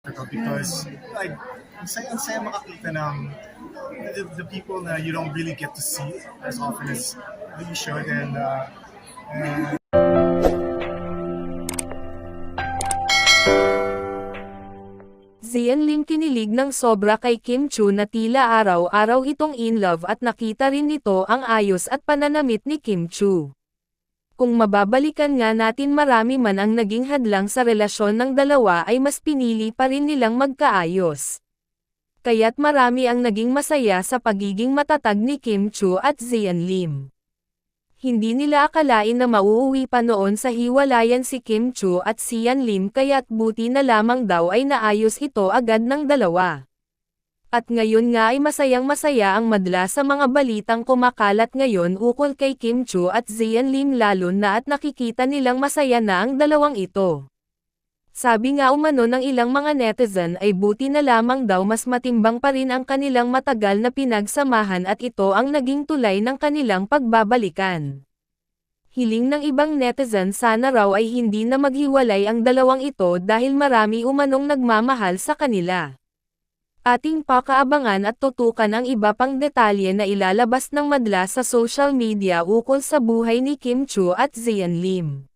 Ito because like ang saya makakita ng the, the people na you don't really get to see as often as you should and uh, and Zian Lim kinilig ng sobra kay Kim Chu na tila araw-araw itong in love at nakita rin nito ang ayos at pananamit ni Kim Chu. Kung mababalikan nga natin marami man ang naging hadlang sa relasyon ng dalawa ay mas pinili pa rin nilang magkaayos. Kaya't marami ang naging masaya sa pagiging matatag ni Kim Chu at Zian Lim. Hindi nila akalain na mauuwi pa noon sa hiwalayan si Kim Chu at Sian Lim kaya't buti na lamang daw ay naayos ito agad ng dalawa. At ngayon nga ay masayang masaya ang madla sa mga balitang kumakalat ngayon ukol kay Kim Chu at Zian Lim lalo na at nakikita nilang masaya na ang dalawang ito. Sabi nga umano ng ilang mga netizen ay buti na lamang daw mas matimbang pa rin ang kanilang matagal na pinagsamahan at ito ang naging tulay ng kanilang pagbabalikan. Hiling ng ibang netizen sana raw ay hindi na maghiwalay ang dalawang ito dahil marami umanong nagmamahal sa kanila. Ating pakaabangan at tutukan ang iba pang detalye na ilalabas ng madla sa social media ukol sa buhay ni Kim Chu at Zian Lim.